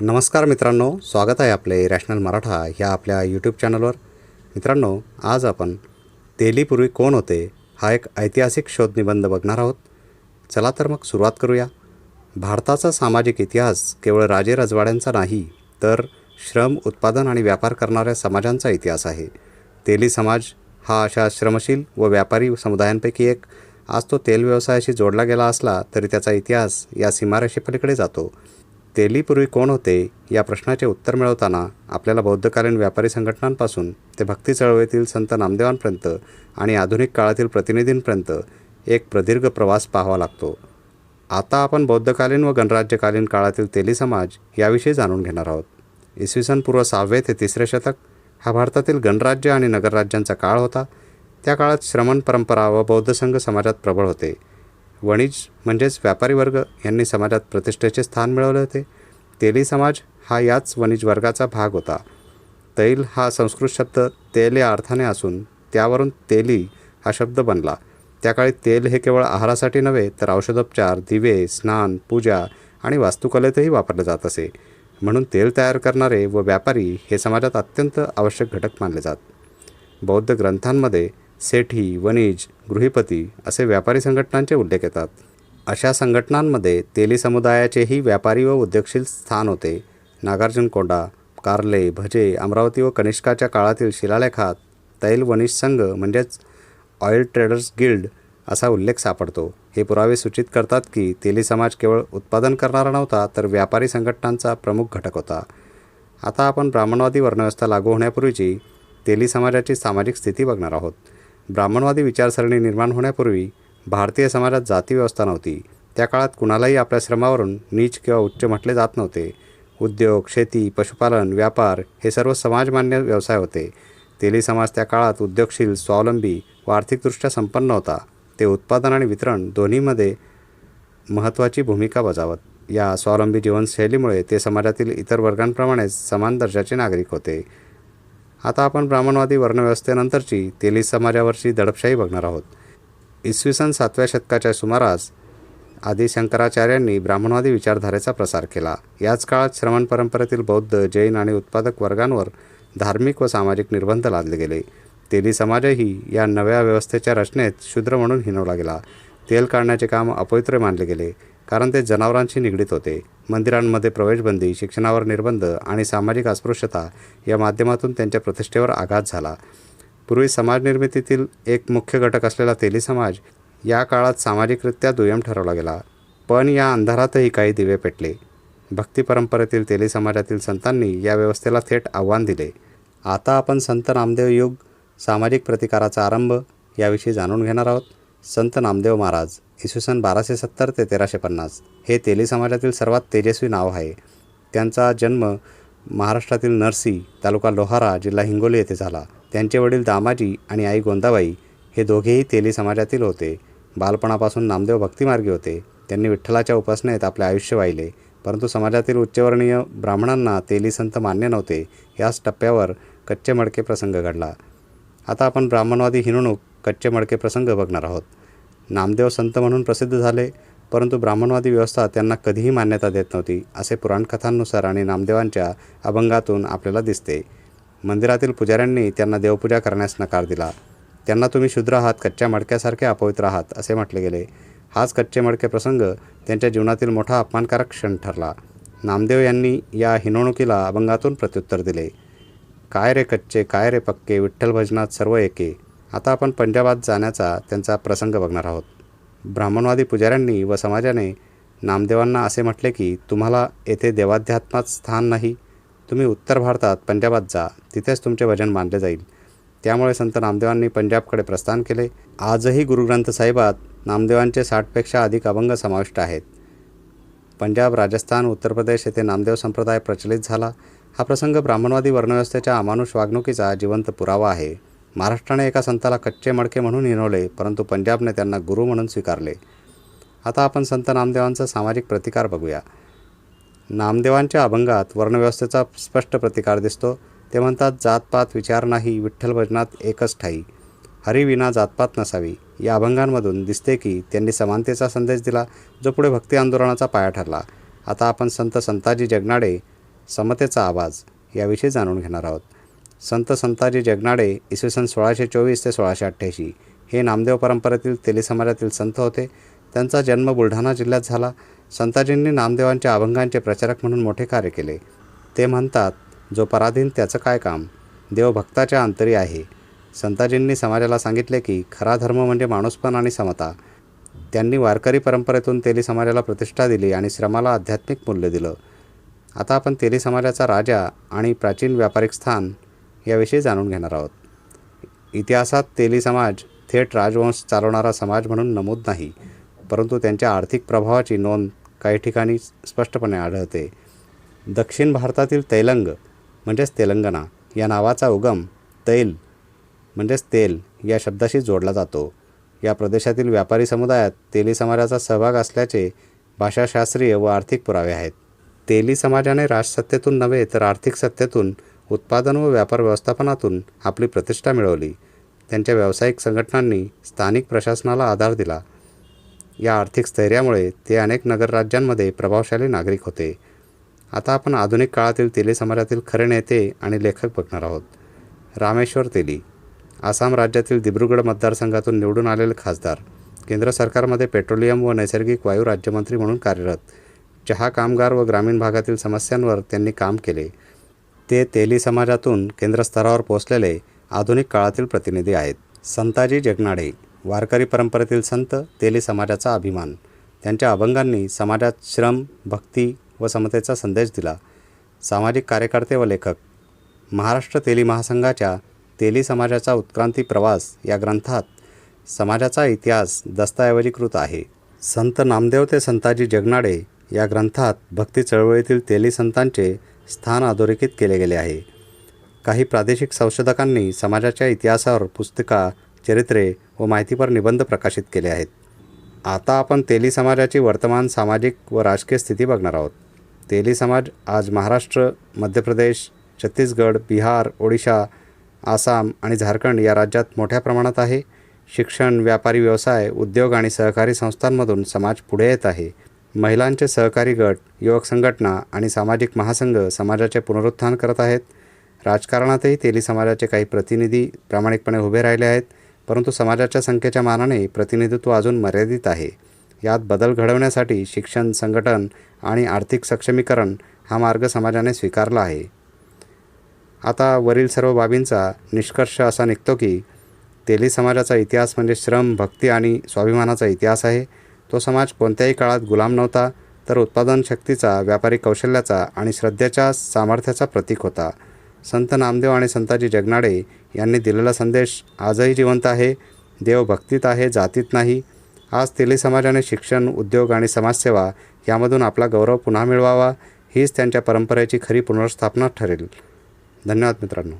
नमस्कार मित्रांनो स्वागत आहे आपले रॅशनल मराठा ह्या आपल्या यूट्यूब चॅनलवर. मित्रांनो आज आपण तेलीपूर्वी कोण होते हा एक ऐतिहासिक शोध निबंध बघणार आहोत. चला तर मग सुरुवात करूया. भारताचा सामाजिक इतिहास केवळ राजे रजवाड्यांचा नाही तर श्रम उत्पादन आणि व्यापार करणाऱ्या समाजांचा इतिहास आहे. तेली समाज हा अशा श्रमशील व व्यापारी समुदायांपैकी एक. आज तो तेल व्यवसायाशी जोडला गेला असला तरी त्याचा इतिहास या सीमारेषेपलीकडे जातो. तेलीपूर्वी कोण होते या प्रश्नाचे उत्तर मिळवताना आपल्याला बौद्धकालीन व्यापारी संघटनांपासून ते भक्ती चळवळीतील संत नामदेवांपर्यंत आणि आधुनिक काळातील प्रतिनिधींपर्यंत एक प्रदीर्घ प्रवास पाहावा लागतो. आता आपण बौद्धकालीन व गणराज्यकालीन काळातील तेली समाज याविषयी जाणून घेणार आहोत. इसवी सन पूर्व सहावे ते तिसरे शतक हा भारतातील गणराज्य आणि नगरराज्यांचा काळ होता. त्या काळात श्रमण परंपरा व बौद्ध संघ समाजात प्रबळ होते. वणिज म्हणजेच व्यापारी वर्ग यांनी समाजात प्रतिष्ठेचे स्थान मिळवले होते. तेली समाज हा याच वणिज वर्गाचा भाग होता. तैल हा संस्कृत शब्द तेल या अर्थाने असून त्यावरून तेली हा शब्द बनला. त्या काळी तेल हे केवळ आहारासाठी नव्हे तर औषधोपचार दिवे स्नान पूजा आणि वास्तुकलेतही वापरले जात असे. म्हणून तेल तयार करणारे व व्यापारी हे समाजात अत्यंत आवश्यक घटक मानले जात. बौद्ध ग्रंथांमध्ये सेठी वणिज गृहीपती असे व्यापारी संघटनांचे उल्लेख येतात. अशा संघटनांमध्ये तेली समुदायाचेही व्यापारी व उद्योगशील स्थान होते. नागार्जुनकोंडा कार्ले भजे अमरावती व कनिष्काच्या काळातील शिलालेखात तैल वणिज संघ म्हणजेच ऑइल ट्रेडर्स गिल्ड असा उल्लेख सापडतो. हे पुरावे सूचित करतात की तेली समाज केवळ उत्पादन करणारा नव्हता तर व्यापारी संघटनांचा प्रमुख घटक होता. आता आपण ब्राह्मणवादी वर्णव्यवस्था लागू होण्यापूर्वीची तेली समाजाची सामाजिक स्थिती बघणार आहोत. ब्राह्मणवादी विचारसरणी निर्माण होण्यापूर्वी भारतीय समाजात जातीव्यवस्था नव्हती. त्या काळात कुणालाही आपल्या श्रमावरून नीच किंवा उच्च म्हटले जात नव्हते. उद्योग शेती पशुपालन व्यापार हे सर्व समाजमान्य व्यवसाय होते. तेली समाज त्या काळात उद्योगशील स्वावलंबी व आर्थिकदृष्ट्या संपन्न होता. ते उत्पादन आणि वितरण दोन्हीमध्ये महत्त्वाची भूमिका बजावत. या स्वावलंबी जीवनशैलीमुळे ते समाजातील इतर वर्गांप्रमाणेच समान दर्जाचे नागरिक होते. आता आपण ब्राह्मणवादी वर्णव्यवस्थेनंतरची तेली समाजावरची दडपशाही बघणार आहोत. इसवी सन सातव्या शतकाच्या सुमारास आदी शंकराचार्यांनी ब्राह्मणवादी विचारधारेचा प्रसार केला. याच काळात श्रमण परंपरेतील बौद्ध जैन आणि उत्पादक वर्गांवर धार्मिक व सामाजिक निर्बंध लादले गेले. तेली समाजही या नव्या व्यवस्थेच्या रचनेत शूद्र म्हणून हिनवला गेला. तेल काढण्याचे काम अपवित्र मानले गेले कारण ते जनावरांशी निगडीत होते. मंदिरांमध्ये प्रवेशबंदी शिक्षणावर निर्बंध आणि सामाजिक अस्पृश्यता या माध्यमातून त्यांच्या प्रतिष्ठेवर आघात झाला. पूर्वी समाजनिर्मितीतील एक मुख्य घटक असलेला तेली समाज या काळात सामाजिकरित्या दुय्यम ठरवला गेला. पण या अंधारातही काही दिवे पेटले. भक्ती परंपरेतील तेली समाजातील संतांनी या व्यवस्थेला थेट आव्हान दिले. आता आपण संत नामदेव युग सामाजिक प्रतिकाराचा आरंभ याविषयी जाणून घेणार आहोत. संत नामदेव महाराज इसवी सन बाराशे सत्तर ते तेराशे पन्नास. हे तेली समाजातील सर्वात तेजस्वी नाव आहे. त्यांचा जन्म महाराष्ट्रातील नरसी तालुका लोहारा जिल्हा हिंगोली येथे झाला. त्यांचे वडील दामाजी आणि आई गोंदाबाई हे दोघेही तेली समाजातील होते. बालपणापासून नामदेव भक्तिमार्गी होते. त्यांनी विठ्ठलाच्या उपासनेत आपले आयुष्य वाहिले. परंतु समाजातील उच्चवर्णीय ब्राह्मणांना तेली संत मान्य नव्हते. याच टप्प्यावर कच्चे मडके प्रसंग घडला. आता आपण ब्राह्मणवादी हिणवणूक कच्चे मडके प्रसंग बघणार आहोत. नामदेव संत म्हणून प्रसिद्ध झाले परंतु ब्राह्मणवादी व्यवस्था त्यांना कधीही मान्यता देत नव्हती असे पुराणकथांनुसार आणि नामदेवांच्या अभंगातून आपल्याला दिसते. मंदिरातील पुजाऱ्यांनी त्यांना देवपूजा करण्यास नकार दिला. त्यांना तुम्ही शूद्र आहात कच्च्या मडक्यासारखे अपवित्र आहात असे म्हटले गेले. हाच कच्चे मडके प्रसंग त्यांच्या जीवनातील मोठा अपमानकारक क्षण ठरला. नामदेव यांनी या हिनवणुकीला अभंगातून प्रत्युत्तर दिले. काय रे कच्चे काय रे पक्के विठ्ठल भजनात सर्व एके. आता आपण पंजाबात जाण्याचा त्यांचा प्रसंग बघणार आहोत. ब्राह्मणवादी पुजाऱ्यांनी व समाजाने नामदेवांना असे म्हटले की तुम्हाला येथे देवाध्यात्मात स्थान नाही. तुम्ही उत्तर भारतात पंजाबात जा. तिथेच तुमचे भजन मानले जाईल. त्यामुळे संत नामदेवांनी पंजाबकडे प्रस्थान केले. आजही गुरुग्रंथ साहिबात नामदेवांचे साठपेक्षा अधिक अभंग समाविष्ट आहेत. पंजाब राजस्थान उत्तर प्रदेश येथे नामदेव संप्रदाय प्रचलित झाला. हा प्रसंग ब्राह्मणवादी वर्णव्यवस्थेच्या अमानुष वागणुकीचा जिवंत पुरावा आहे. महाराष्ट्राने एका संताला कच्चे मडके म्हणून हिनवले परंतु पंजाबने त्यांना गुरु म्हणून स्वीकारले. आता आपण संत नामदेवांचा सामाजिक प्रतिकार बघूया. नामदेवांच्या अभंगात वर्णव्यवस्थेचा स्पष्ट प्रतिकार दिसतो. ते म्हणतात जातपात विचार नाही विठ्ठल भजनात एकच ठाई. हरिविना जातपात नसावी. या अभंगांमधून दिसते की त्यांनी समानतेचा संदेश दिला जो पुढे भक्ती आंदोलनाचा पाया ठरला. आता आपण संत संताजी जगनाडे समतेचा आवाज याविषयी जाणून घेणार आहोत. संत संताजी जगनाडे इसवी सन सोळाशे चोवीस ते सोळाशे अठ्ठ्याऐंशी. हे नामदेव परंपरेतील तेली समाजातील संत होते. त्यांचा जन्म बुलढाणा जिल्ह्यात झाला. संताजींनी नामदेवांच्या अभंगांचे प्रचारक म्हणून मोठे कार्य केले. ते म्हणतात जो पराधीन त्याचं काय काम? देव भक्ताच्या अंतरी आहे. संताजींनी समाजाला सांगितले की खरा धर्म म्हणजे माणूसपण आणि समता. त्यांनी वारकरी परंपरेतून तेली समाजाला प्रतिष्ठा दिली आणि श्रमाला आध्यात्मिक मूल्य दिलं. आता आपण तेली समाजाचा राजा आणि प्राचीन व्यापारिक स्थान याविषयी जाणून घेणार आहोत. इतिहासात तेली समाज थेट राजवंश चालवणारा समाज म्हणून नमूद नाही परंतु त्यांच्या आर्थिक प्रभावाची नोंद काही ठिकाणी स्पष्टपणे आढळते. दक्षिण भारतातील तैलंग म्हणजेच तेलंगणा या नावाचा उगम तैल म्हणजेच तेल या शब्दाशी जोडला जातो. या प्रदेशातील व्यापारी समुदायात तेली समाजाचा सहभाग असल्याचे भाषाशास्त्रीय व आर्थिक पुरावे आहेत. तेली समाजाने राजसत्तेतून नव्हे तर आर्थिक सत्तेतून उत्पादन व व्यापार व्यवस्थापनातून आपली प्रतिष्ठा मिळवली. त्यांच्या व्यावसायिक संघटनांनी स्थानिक प्रशासनाला आधार दिला. या आर्थिक स्थैर्यामुळे ते अनेक नगरराज्यांमध्ये प्रभावशाली नागरिक होते. आता आपण आधुनिक काळातील तेली समाजातील खरे नेते आणि लेखक बघणार आहोत. रामेश्वर तेली आसाम राज्यातील दिब्रुगड मतदारसंघातून निवडून आलेले खासदार केंद्र सरकारमध्ये पेट्रोलियम व नैसर्गिक वायू राज्यमंत्री म्हणून कार्यरत चहा कामगार व ग्रामीण भागातील समस्यांवर त्यांनी काम केले. ते तेली समाजातून केंद्रस्तरावर पोहोचलेले आधुनिक काळातील प्रतिनिधी आहेत. संताजी जगनाडे वारकरी परंपरेतील संत तेली समाजाचा अभिमान. त्यांच्या अभंगांनी समाजात श्रम भक्ती व समतेचा संदेश दिला. सामाजिक कार्यकर्ते व लेखक. महाराष्ट्र तेली महासंघाच्या तेली समाजाचा उत्क्रांती प्रवास या ग्रंथात समाजाचा इतिहास दस्तऐवजीकृत आहे. संत नामदेव ते संताजी जगनाडे या ग्रंथात भक्ती चळवळीतील तेली संतांचे स्थान अधोरेखित केले गेले आहे. काही प्रादेशिक संशोधकांनी समाजाच्या इतिहासावर पुस्तिका चरित्रे व माहितीपर निबंध प्रकाशित केले आहेत. आता आपण तेली समाजाची वर्तमान सामाजिक व राजकीय स्थिती बघणार आहोत. तेली समाज आज महाराष्ट्र मध्य प्रदेश छत्तीसगड बिहार ओडिशा आसाम आणि झारखंड या राज्यात मोठ्या प्रमाणात आहे. शिक्षण व्यापारी व्यवसाय उद्योग आणि सहकारी संस्थांमधून समाज पुढे येत आहे. महिलांचे सहकारी गट युवक संघटना आणि सामाजिक महासंघ समाजाचे पुनरुत्थान करत आहेत. राजकारणातही तेली समाजाचे काही प्रतिनिधी प्रामाणिकपणे उभे राहिले आहेत परंतु समाजाच्या संख्येच्या मानाने प्रतिनिधित्व अजून मर्यादित आहे. यात बदल घडवण्यासाठी शिक्षण संघटन आणि आर्थिक सक्षमीकरण हा मार्ग समाजाने स्वीकारला आहे. आता वरील सर्व बाबींचा निष्कर्ष असा निघतो की तेली समाजाचा इतिहास म्हणजे श्रम भक्ती आणि स्वाभिमानाचा इतिहास आहे. तो समाज कोणत्याही काळात गुलाम नव्हता तर उत्पादन शक्तीचा व्यापारी कौशल्याचा आणि श्रद्धेच्या सामर्थ्याचा प्रतीक होता. संत नामदेव आणि संताजी जगनाडे यांनी दिलेला संदेश आजही जिवंत आहे देव भक्तीत आहे जातीत नाही. आज तेली समाजाने शिक्षण उद्योग आणि समाजसेवा यामधून आपला गौरव पुन्हा मिळवावा हीच त्यांच्या परंपरेची खरी पुनर्स्थापना ठरेल. धन्यवाद मित्रांनो.